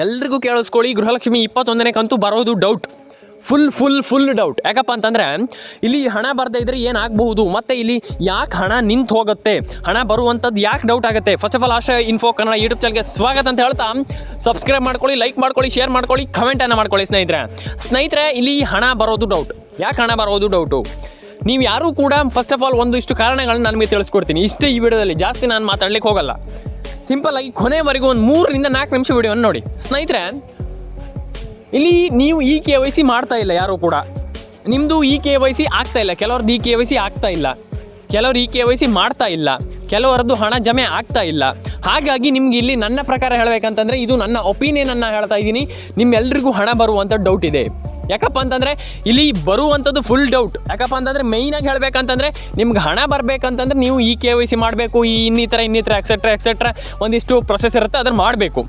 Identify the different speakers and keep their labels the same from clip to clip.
Speaker 1: ಎಲ್ರಿಗೂ ಕೇಳಿಸ್ಕೊಳ್ಳಿ. ಗೃಹಲಕ್ಷ್ಮಿ ಇಪ್ಪತ್ತೊಂದನೇ ಕಂತು ಬರೋದು doubt full full full doubt ಯಾಕಪ್ಪ ಅಂತಂದರೆ, ಇಲ್ಲಿ ಹಣ ಬರದೇ ಇದ್ರೆ ಏನಾಗಬಹುದು? ಮತ್ತು ಇಲ್ಲಿ ಯಾಕೆ ಹಣ ನಿಂತು ಹೋಗುತ್ತೆ? ಹಣ ಬರುವಂಥದ್ದು ಯಾಕೆ ಡೌಟ್ ಆಗುತ್ತೆ? First of all Asha info Kannada YouTube ಚಾನಲ್ಗೆ ಸ್ವಾಗತ ಅಂತ ಹೇಳ್ತಾ ಸಬ್ಸ್ಕ್ರೈಬ್ ಮಾಡ್ಕೊಳ್ಳಿ ಲೈಕ್ ಮಾಡ್ಕೊಳ್ಳಿ ಶೇರ್ ಮಾಡ್ಕೊಳ್ಳಿ ಕಮೆಂಟನ್ನು ಮಾಡ್ಕೊಳ್ಳಿ ಸ್ನೇಹಿತರೆ. ಸ್ನೇಹಿತರೆ, ಇಲ್ಲಿ ಹಣ ಬರೋದು ಡೌಟ್ ಯಾಕೆ ಹಣ ಬರೋದು ಡೌಟು ನೀವು ಯಾರೂ ಕೂಡ ಫಸ್ಟ್ ಆಫ್ ಆಲ್ ಒಂದು ಇಷ್ಟು ಕಾರಣಗಳನ್ನ ನನಗೆ ತಿಳಿಸ್ಕೊಡ್ತೀನಿ. ಇಷ್ಟೇ ಈ ವಿಡಿಯೋದಲ್ಲಿ. ಜಾಸ್ತಿ ನಾನು ಮಾತಾಡ್ಲಿಕ್ಕೆ ಹೋಗಲ್ಲ. ಸಿಂಪಲ್ ಆಗಿ ಕೊನೆವರೆಗೂ ಒಂದು ಮೂರರಿಂದ ನಾಲ್ಕು ನಿಮಿಷ ವಿಡಿಯೋವನ್ನು ನೋಡಿ. ಸ್ನೇಹಿತರೆ, ಇಲ್ಲಿ ನೀವು ಈ ಕೆ ವೈ ಸಿ ಮಾಡ್ತಾ ಇಲ್ಲ, ಯಾರೂ ಕೂಡ. ನಿಮ್ಮದು ಈ ಕೆ ವೈ ಸಿ ಆಗ್ತಾ ಇಲ್ಲ, ಕೆಲವ್ರದ್ದು ಈ ಕೆ ವೈ ಸಿ ಆಗ್ತಾ ಇಲ್ಲ. ಕೆಲವ್ರು ಈ ಕೆ ವೈ ಸಿ ಮಾಡ್ತಾ ಇಲ್ಲ, ಕೆಲವರದ್ದು ಹಣ ಜಮೆ ಆಗ್ತಾ ಇಲ್ಲ. ಹಾಗಾಗಿ ನಿಮ್ಗೆ ಇಲ್ಲಿ ನನ್ನ ಪ್ರಕಾರ ಹೇಳಬೇಕಂತಂದರೆ ಇದು ನನ್ನ ಒಪಿನಿಯನನ್ನು ಹೇಳ್ತಾ ಇದ್ದೀನಿ. ನಿಮ್ಮೆಲ್ಲರಿಗೂ ಹಣ ಬರುವಂಥ ಡೌಟ್ ಇದೆ. ಯಾಕಪ್ಪ ಅಂತಂದರೆ ಇಲ್ಲಿ ಬರುವಂಥದ್ದು ಫುಲ್ ಡೌಟ್ ಯಾಕಪ್ಪ ಅಂತಂದರೆ ಮೇಯ್ನಾಗಿ ಹೇಳಬೇಕಂತಂದರೆ ನಿಮ್ಗೆ ಹಣ ಬರಬೇಕಂತಂದ್ರೆ ನೀವು ಈ ಕೆ ವೈ ಸಿ ಮಾಡಬೇಕು, ಈ ಇನ್ನಿತರ ಇನ್ನಿತರ ಎಕ್ಸೆಟ್ರಾ ಎಕ್ಸೆಟ್ರಾ ಒಂದಿಷ್ಟು ಪ್ರೊಸೆಸ್ ಇರುತ್ತೆ, ಅದನ್ನು ಮಾಡಬೇಕು.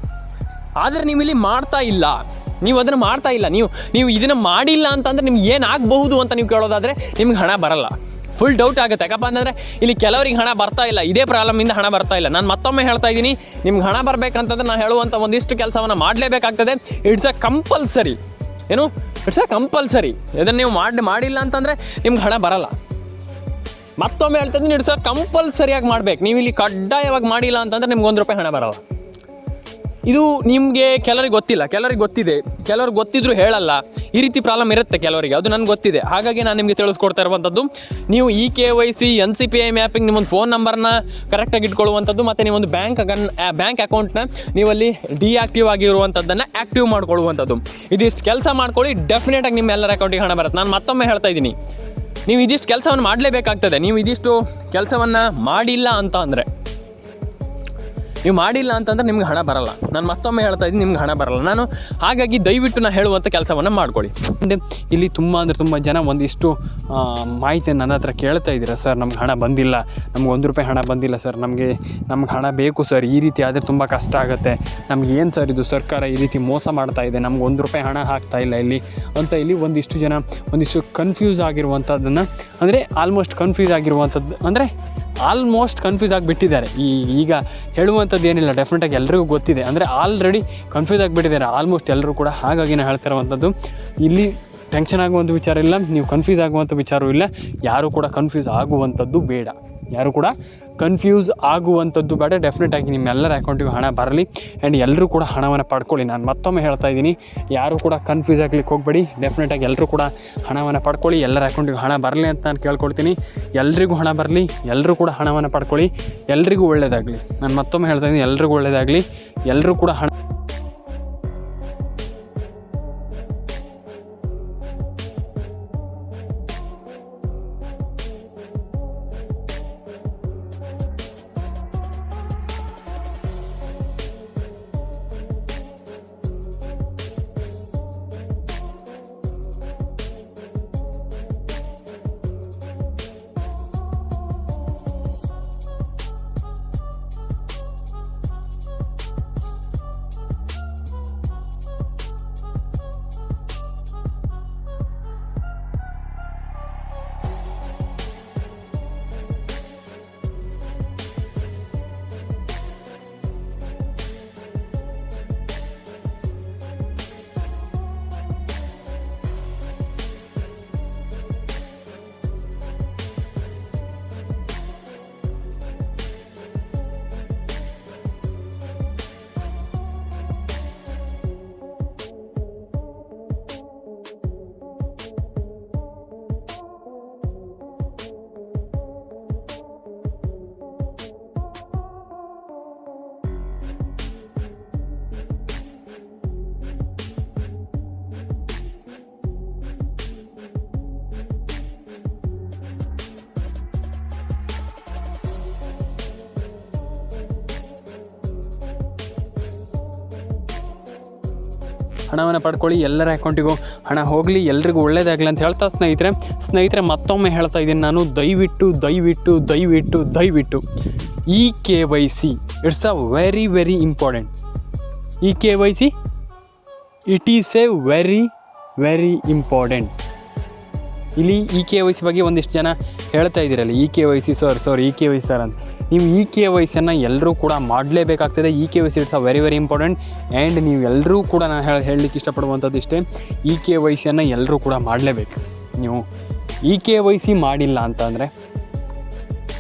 Speaker 1: ಆದರೆ ನೀವು ಇಲ್ಲಿ ಮಾಡ್ತಾ ಇಲ್ಲ. ನೀವು ಅದನ್ನು ಮಾಡ್ತಾ ಇಲ್ಲ. ನೀವು ನೀವು ಇದನ್ನು ಮಾಡಿಲ್ಲ ಅಂತಂದ್ರೆ ನಿಮ್ಗೆ ಏನಾಗಬಹುದು ಅಂತ ನೀವು ಕೇಳೋದಾದರೆ ನಿಮ್ಗೆ ಹಣ ಬರಲ್ಲ. ಫುಲ್ ಡೌಟ್ ಆಗುತ್ತೆ. ಯಾಕಪ್ಪ ಅಂತಂದರೆ ಇಲ್ಲಿ ಕೆಲವರಿಗೆ ಹಣ ಬರ್ತಾ ಇಲ್ಲ. ಇದೇ ಪ್ರಾಬ್ಲಮಿಂದ ಹಣ ಬರ್ತಾ ಇಲ್ಲ. ನಾನು ಮತ್ತೊಮ್ಮೆ ಹೇಳ್ತಾ ಇದ್ದೀನಿ, ನಿಮ್ಗೆ ಹಣ ಬರಬೇಕಂತಂದ್ರೆ ನಾನು ಹೇಳುವಂಥ ಒಂದಿಷ್ಟು ಕೆಲಸವನ್ನು ಮಾಡಲೇಬೇಕಾಗ್ತದೆ. ಇಟ್ಸ್ ಅ ಕಂಪಲ್ಸರಿ ಏನು? ಇಟ್ಸ್ ಅ ಕಂಪಲ್ಸರಿ ಇದನ್ನು ನೀವು ಮಾಡಿ, ಮಾಡಿಲ್ಲ ಅಂತಂದರೆ ನಿಮ್ಗೆ ಹಣ ಬರಲ್ಲ. ಮತ್ತೊಮ್ಮೆ ಹೇಳ್ತಾ ಇದ್ದೀನಿ ಇಟ್ಸ್ ಅ ಕಂಪಲ್ಸರಿಯಾಗಿ ಮಾಡ್ಬೇಕು. ನೀವು ಇಲ್ಲಿ ಕಡ್ಡಾಯವಾಗಿ ಮಾಡಿಲ್ಲ ಅಂತಂದ್ರೆ ನಿಮ್ಗೆ ಒಂದು ರೂಪಾಯಿ ಹಣ ಬರಲ್ಲ. ಇದು ನಿಮಗೆ ಕೆಲವರಿಗೆ ಗೊತ್ತಿಲ್ಲ, ಕೆಲವರಿಗೆ ಗೊತ್ತಿದೆ ಕೆಲವ್ರಿಗೆ ಗೊತ್ತಿದ್ರು ಹೇಳಲ್ಲ, ಈ ರೀತಿ ಪ್ರಾಬ್ಲಮ್ ಇರುತ್ತೆ ಕೆಲವರಿಗೆ, ಅದು ನನಗೆ ಗೊತ್ತಿದೆ. ಹಾಗಾಗಿ ನಾನು ನಿಮಗೆ ತಿಳಿಸ್ಕೊಡ್ತಾ ಇರುವಂಥದ್ದು ನೀವು E K Y C N P C I mapping ನಿಮ್ಮೊಂದು ಫೋನ್ ನಂಬರ್ನ ಕರೆಕ್ಟಾಗಿ ಇಟ್ಕೊಳ್ಳುವಂಥದ್ದು ಮತ್ತು ನಿಮ್ಮೊಂದು ಬ್ಯಾಂಕ್ ಅಕನ್ ಬ್ಯಾಂಕ್ ಅಕೌಂಟ್ನ ನೀವಲ್ಲಿ ಡಿಆಕ್ಟಿವ್ ಆಗಿರುವಂಥದ್ದನ್ನು ಆ್ಯಕ್ಟಿವ್ ಮಾಡ್ಕೊಳ್ಳುವಂಥದ್ದು ಇದಿಷ್ಟು ಕೆಲಸ ಮಾಡ್ಕೊಳ್ಳಿ ಡೆಫಿನೆಟಾಗಿ ನಿಮ್ಮ ಎಲ್ಲರ ಅಕೌಂಟಿಗೆ ಹಣ ಬರುತ್ತೆ. ನಾನು ಮತ್ತೊಮ್ಮೆ ಹೇಳ್ತಾ ಇದ್ದೀನಿ. ನೀವು ಇದಿಷ್ಟು ಕೆಲಸವನ್ನು ಮಾಡಲೇಬೇಕಾಗ್ತದೆ. ನೀವು ಇದಿಷ್ಟು ಕೆಲಸವನ್ನು ಮಾಡಿಲ್ಲ ಅಂತ ಅಂದರೆ ನೀವು ಮಾಡಿಲ್ಲ ಅಂತಂದ್ರೆ ನಿಮ್ಗೆ ಹಣ ಬರಲ್ಲ. ನಾನು ಮತ್ತೊಮ್ಮೆ ಹೇಳ್ತಾ ಇದ್ದೀನಿ, ನಿಮ್ಗೆ ಹಣ ಬರಲ್ಲ. ನಾನು ಹಾಗಾಗಿ ದಯವಿಟ್ಟು ನಾನು ಹೇಳುವಂಥ ಕೆಲಸವನ್ನು ಮಾಡ್ಕೊಳ್ಳಿ. ಇಲ್ಲಿ ತುಂಬ ಅಂದರೆ ತುಂಬ ಜನ ಒಂದಿಷ್ಟು ಮಾಹಿತಿ ನನ್ನ ಹತ್ರ ಕೇಳ್ತಾ ಇದ್ದೀರಾ? ಸರ್, ನಮ್ಗೆ ಹಣ ಬಂದಿಲ್ಲ. ನಮ್ಗೆ ಒಂದು ರೂಪಾಯಿ ಹಣ ಬಂದಿಲ್ಲ ಸರ್. ನಮಗೆ, ನಮ್ಗೆ ಹಣ ಬೇಕು ಸರ್. ಈ ರೀತಿ ಆದರೆ ತುಂಬ ಕಷ್ಟ ಆಗುತ್ತೆ. ನಮ್ಗೆ ಏನು ಸರ್ ಇದು? ಸರ್ಕಾರ ಈ ರೀತಿ ಮೋಸ ಮಾಡ್ತಾ ಇದೆ. ನಮ್ಗೆ ಒಂದು ರೂಪಾಯಿ ಹಣ ಹಾಕ್ತಾ ಇಲ್ಲ ಇಲ್ಲಿ. ಅಂತ ಇಲ್ಲಿ ಒಂದಿಷ್ಟು ಜನ, ಒಂದಿಷ್ಟು ಕನ್ಫ್ಯೂಸ್ ಆಗಿರುವಂಥದ್ದನ್ನು ಅಂದರೆ ಆಲ್ಮೋಸ್ಟ್ ಕನ್ಫ್ಯೂಸ್ ಆಗಿರುವಂಥದ್ದು ಅಂದರೆ ಆಲ್ಮೋಸ್ಟ್ ಕನ್ಫ್ಯೂಸ್ ಆಗಿಬಿಟ್ಟಿದ್ದಾರೆ ಈ ಈಗ ಹೇಳುವಂಥದ್ದು ಏನಿಲ್ಲ ಡೆಫಿನೆಟಾಗಿ ಎಲ್ರಿಗೂ ಗೊತ್ತಿದೆ. ಅಂದರೆ ಆಲ್ರೆಡಿ ಕನ್ಫ್ಯೂಸ್ ಆಗಿಬಿಟ್ಟಿದ್ದಾರೆ ಆಲ್ಮೋಸ್ಟ್ ಎಲ್ಲರೂ ಕೂಡ ಹಾಗಾಗಿ ನಾನು ಹೇಳ್ತಿರುವಂಥದ್ದು ಇಲ್ಲಿ ಟೆನ್ಷನ್ ಆಗುವಂಥ ವಿಚಾರ ಇಲ್ಲ, ನೀವು ಕನ್ಫ್ಯೂಸ್ ಆಗುವಂಥ ವಿಚಾರವೂ ಇಲ್ಲ. ಯಾರೂ ಕೂಡ ಕನ್ಫ್ಯೂಸ್ ಆಗುವಂಥದ್ದು ಬೇಡ. ಯಾರು ಕೂಡ ಕನ್ಫ್ಯೂಸ್ ಆಗುವಂಥದ್ದು ಬೇಡ. ಡೆಫಿನೆಟ್ ಆಗಿ ನಿಮ್ಮೆಲ್ಲರ ಅಕೌಂಟಿಗೆ ಹಣ ಬರಲಿ. ಆ್ಯಂಡ್ ಎಲ್ಲರೂ ಕೂಡ ಹಣವನ್ನು ಪಡ್ಕೊಳ್ಳಿ. ನಾನು ಮತ್ತೊಮ್ಮೆ ಹೇಳ್ತಾ ಇದ್ದೀನಿ, ಯಾರು ಕೂಡ ಕನ್ಫ್ಯೂಸ್ ಆಗಲಿಕ್ಕೆ ಹೋಗಬೇಡಿ. ಡೆಫಿನೆಟಾಗಿ ಎಲ್ಲರೂ ಕೂಡ ಹಣವನ್ನು ಪಡ್ಕೊಳ್ಳಿ. ಎಲ್ಲರ ಅಕೌಂಟಿಗೆ ಹಣ ಬರಲಿ ಅಂತ ನಾನು ಕೇಳ್ಕೊಳ್ತೀನಿ. ಎಲ್ರಿಗೂ ಹಣ ಬರಲಿ. ಎಲ್ಲರೂ ಕೂಡ ಹಣವನ್ನು ಪಡ್ಕೊಳ್ಳಿ. ಎಲ್ರಿಗೂ ಒಳ್ಳೆಯದಾಗಲಿ ನಾನು ಮತ್ತೊಮ್ಮೆ ಹೇಳ್ತಾ ಇದ್ದೀನಿ, ಎಲ್ರಿಗೂ ಒಳ್ಳೆಯದಾಗಲಿ ಎಲ್ಲರೂ ಕೂಡ ಹಣ ಹಣವನ್ನು ಪಡ್ಕೊಳ್ಳಿ, ಎಲ್ಲರ ಅಕೌಂಟಿಗೂ ಹಣ ಹೋಗಲಿ, ಎಲ್ರಿಗೂ ಒಳ್ಳೇದಾಗಲಿ ಅಂತ ಹೇಳ್ತಾ ಸ್ನೇಹಿತರೆ. ಸ್ನೇಹಿತರೆ, ಮತ್ತೊಮ್ಮೆ ಹೇಳ್ತಾ ಇದ್ದೀನಿ, ನಾನು ದಯವಿಟ್ಟು ದಯವಿಟ್ಟು ದಯವಿಟ್ಟು ದಯವಿಟ್ಟು E K Y C it's a very very important E K Y C it is a very very important ಇಲ್ಲಿ ಇ ಕೆ ವೈ ಸಿ ಬಗ್ಗೆ ಒಂದಿಷ್ಟು ಜನ ಹೇಳ್ತಾ ಇದ್ದೀರಲ್ಲ E K Y C sir sir E K Y sir ಅಂತ.
Speaker 2: ನೀವು E K Y ಸಿಯನ್ನು ಎಲ್ಲರೂ ಕೂಡ ಮಾಡಲೇಬೇಕಾಗ್ತದೆ. E K Y C it's a very very important and ನೀವು ಎಲ್ಲರೂ ಕೂಡ ನಾನು ಹೇಳಿ, ಹೇಳಲಿಕ್ಕೆ ಇಷ್ಟಪಡುವಂಥದ್ದು ಇಷ್ಟೇ. ಇ ಕೆ ವೈ ಸಿಯನ್ನು ಎಲ್ಲರೂ ಕೂಡ ಮಾಡಲೇಬೇಕು. ನೀವು ಇ ಕೆ ವೈ ಸಿ ಮಾಡಿಲ್ಲ ಅಂತಂದರೆ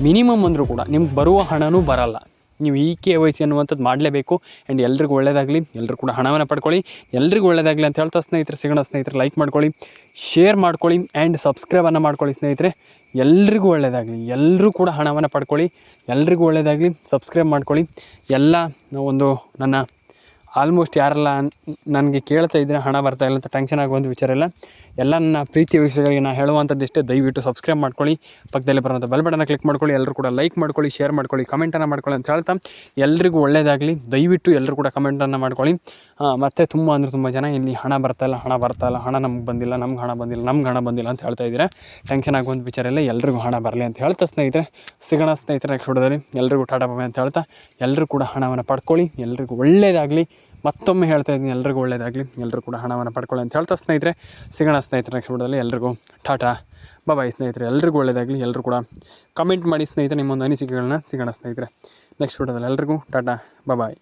Speaker 2: ಮಿನಿಮಮ್ ಅಂದರೂ ಕೂಡ ನಿಮ್ಗೆ ಬರುವ ಹಣನೂ ಬರಲ್ಲ. ನೀವು ಈ ಕೆ ವೈ ಸಿ ಅನ್ನುವಂಥದ್ದು ಮಾಡಲೇಬೇಕು. ಆ್ಯಂಡ್ ಎಲ್ರಿಗೂ ಒಳ್ಳೆಯದಾಗಲಿ ಎಲ್ಲರೂ ಕೂಡ ಹಣವನ್ನು ಪಡ್ಕೊಳ್ಳಿ. ಎಲ್ರಿಗೂ ಒಳ್ಳೆಯದಾಗಲಿ ಅಂತ ಹೇಳ್ತಾ ಸ್ನೇಹಿತರೆ, ಸಿಗೋಣ ಸ್ನೇಹಿತರೆ ಲೈಕ್ ಮಾಡ್ಕೊಳ್ಳಿ ಶೇರ್ ಮಾಡ್ಕೊಳ್ಳಿ ಆ್ಯಂಡ್ ಸಬ್ಸ್ಕ್ರೈಬನ್ನು ಮಾಡ್ಕೊಳ್ಳಿ ಸ್ನೇಹಿತರೆ. ಎಲ್ರಿಗೂ ಒಳ್ಳೆಯದಾಗಲಿ ಎಲ್ಲರೂ ಕೂಡ ಹಣವನ್ನು ಪಡ್ಕೊಳ್ಳಿ. ಎಲ್ರಿಗೂ ಒಳ್ಳೆಯದಾಗಲಿ ಸಬ್ಸ್ಕ್ರೈಬ್ ಮಾಡ್ಕೊಳ್ಳಿ. ಎಲ್ಲ ಒಂದು ನನ್ನ ಆಲ್ಮೋಸ್ಟ್ ಯಾರೆಲ್ಲ ನನಗೆ ಕೇಳ್ತಾ ಇದ್ದರೆ ಹಣ ಬರ್ತಾ ಇಲ್ಲ ಅಂತ ಟೆನ್ಷನ್ ಆಗುವಂಥ ವಿಚಾರ ಇಲ್ಲ. ಎಲ್ಲ ನನ್ನ ಪ್ರೀತಿ ವಿಷಯಗಳಿಗೆ ನಾನು ಹೇಳುವಂಥದ್ದು ಇಷ್ಟೇ. ದಯವಿಟ್ಟು ಸಬ್ಸ್ಕ್ರೈಬ್ ಮಾಡ್ಕೊಳ್ಳಿ. ಪಕ್ಕದಲ್ಲಿ ಬರುವಂಥ ಬೆಲ್ ಬಟನ್ನ ಕ್ಲಿಕ್ ಮಾಡ್ಕೊಳ್ಳಿ. ಎಲ್ಲರೂ ಕೂಡ ಲೈಕ್ ಮಾಡ್ಕೊಳ್ಳಿ ಶೇರ್ ಮಾಡ್ಕೊಳ್ಳಿ ಕಮೆಂಟನ್ನು ಮಾಡ್ಕೊಳ್ಳಿ ಅಂತ ಹೇಳ್ತಾ ಎಲ್ರಿಗೂ ಒಳ್ಳೆಯದಾಗಲಿ ದಯವಿಟ್ಟು ಎಲ್ಲರೂ ಕೂಡ ಕಮೆಂಟನ್ನು ಮಾಡ್ಕೊಳ್ಳಿ. ಮತ್ತು ತುಂಬ ಅಂದರೆ ತುಂಬ ಜನ ಇಲ್ಲಿ ಹಣ ಬರ್ತಾಯಿಲ್ಲ ಹಣ ಬರ್ತಾಯಿಲ್ಲ ಹಣ ನಮ್ಗೆ ಬಂದಿಲ್ಲ, ನಮ್ಗೆ ಹಣ ಬಂದಿಲ್ಲ, ನಮ್ಗೆ ಹಣ ಬಂದಿಲ್ಲ ಅಂತ ಹೇಳ್ತಾ ಇದ್ದೀರಾ? ಟೆನ್ಷನ್ ಆಗುವಂಥ ವಿಚಾರ ಇಲ್ಲ. ಎಲ್ರಿಗೂ ಹಣ ಬರಲಿ ಅಂತ ಹೇಳ್ತಾ ಸ್ನೇಹಿತರೆ, ಸಿಗೋಣ ಸ್ನೇಹಿತರ ನೆಕ್ಸ್ಟ್ ಎಲ್ಲರಿಗೂ ಎಲ್ರಿಗೂ ಟಾಟಾ ಬಾಬೆ ಅಂತ ಹೇಳ್ತಾ ಎಲ್ಲರೂ ಕೂಡ ಹಣವನ್ನು ಪಡ್ಕೊಳ್ಳಿ. ಎಲ್ರಿಗೂ ಒಳ್ಳೆಯದಾಗಲಿ ಮತ್ತೊಮ್ಮೆ ಹೇಳ್ತಾ ಇದ್ದೀನಿ, ಎಲ್ರಿಗೂ ಒಳ್ಳೆಯದಾಗಲಿ ಎಲ್ಲರೂ ಕೂಡ ಹಣವನ್ನು ಪಡ್ಕೊಳ್ಳಿ ಅಂತ ಹೇಳ್ತಾ ಸ್ನೇಹಿತರೆ. ಸಿಗೋಣ ಸ್ನೇಹಿತರ ನೆಕ್ಸ್ಟ್ ವಿಡಿಯೋದಲ್ಲಿ ಎಲ್ರಿಗೂ ಟಾಟಾ. ಬಾಯ್ ಸ್ನೇಹಿತರೆ, ಎಲ್ರಿಗೂ ಒಳ್ಳೆಯದಾಗಲಿ ಎಲ್ಲರೂ ಕೂಡ ಕಮೆಂಟ್ ಮಾಡಿ ಸ್ನೇಹಿತರೆ, ನಿಮ್ಮೊಂದು ಅನಿಸಿಕೆಗಳನ್ನ ಸಿಗೋಣ ಸ್ನೇಹಿತರೆ. ನೆಕ್ಸ್ಟ್ ವಿಡಿಯೋದಲ್ಲಿ ಎಲ್ರಿಗೂ ಟಾಟಾ. ಬಾಯ್